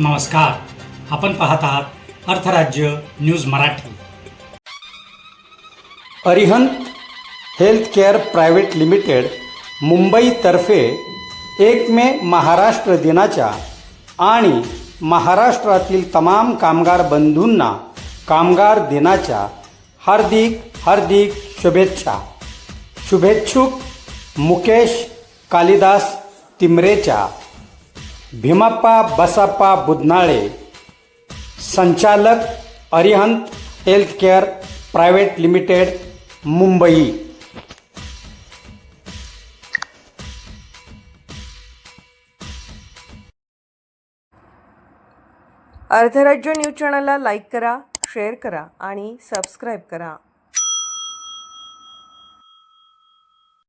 नमस्कार. आपण पाहत आहात Artharajya news Marathi. Arihant healthcare private limited मुंबईतर्फे एक मे महाराष्ट्र दिनाच्या आणि महाराष्ट्रातील तमाम कामगार बंधूंना कामगार दिनाच्या हार्दिक हार्दिक शुभेच्छा. शुभेच्छुक मुकेश कालिदास तिमरेच्या भीमाप्पा बसाप्पा बुधनाळे संचालक Arihant healthcare private limited Mumbai. Ardharajya news चॅनलला लाईक करा शेअर करा आणि सबस्क्राईब करा.